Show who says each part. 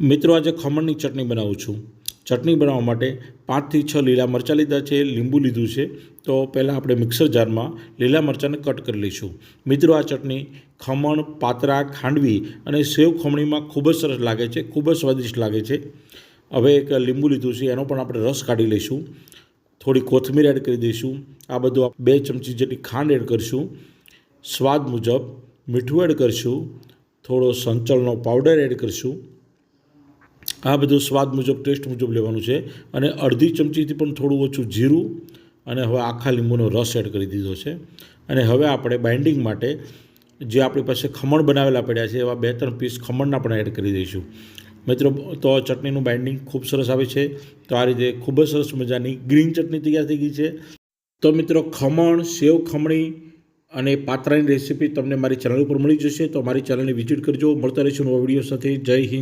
Speaker 1: મિત્રો, આજે ખમણની ચટણી બનાવું છું. ચટણી બનાવવા માટે પાંચથી છ લીલા મરચાં લીધા છે, લીંબુ લીધું છે. તો પહેલાં આપણે મિક્સર જારમાં લીલા મરચાંને કટ કરી લઈશું. મિત્રો, આ ચટણી ખમણ, પાતરા, ખાંડવી અને સેવ ખમણીમાં ખૂબ જ સરસ લાગે છે, ખૂબ જ સ્વાદિષ્ટ લાગે છે. હવે એક લીંબુ લીધું છે, એનો પણ આપણે રસ કાઢી લઈશું. થોડી કોથમીર એડ કરી દઈશું. આ બધું બે ચમચી જેટલી ખાંડ એડ કરીશું. સ્વાદ મુજબ મીઠું એડ કરીશું. થોડો સંચળનો પાવડર એડ કરીશું. આ બધું સ્વાદ મુજબ, ટેસ્ટ મુજબ લેવાનું છે. અને અડધી ચમચીથી પણ થોડું ઓછું જીરું અને હવે આખા લીંબુનો રસ એડ કરી દીધો છે. અને હવે આપણે બાઇન્ડિંગ માટે જે આપણી પાસે ખમણ બનાવેલા પડ્યા છે, એવા બે ત્રણ પીસ ખમણના પણ એડ કરી દઈશું. મિત્રો, તો ચટણીનું બાઇન્ડિંગ ખૂબ સરસ આવે છે. તો આ રીતે ખૂબ જ સરસ મજાની ગ્રીન ચટણી તૈયાર થઈ ગઈ છે. તો મિત્રો, ખમણ, સેવ ખમણી અને પાત્રાની રેસીપી તમને મારી ચેનલ ઉપર મળી જશે. તો મારી ચેનલને વિઝિટ કરજો. મળતા રહીશું નવા વીડિયો સાથે. જય હિન્દ.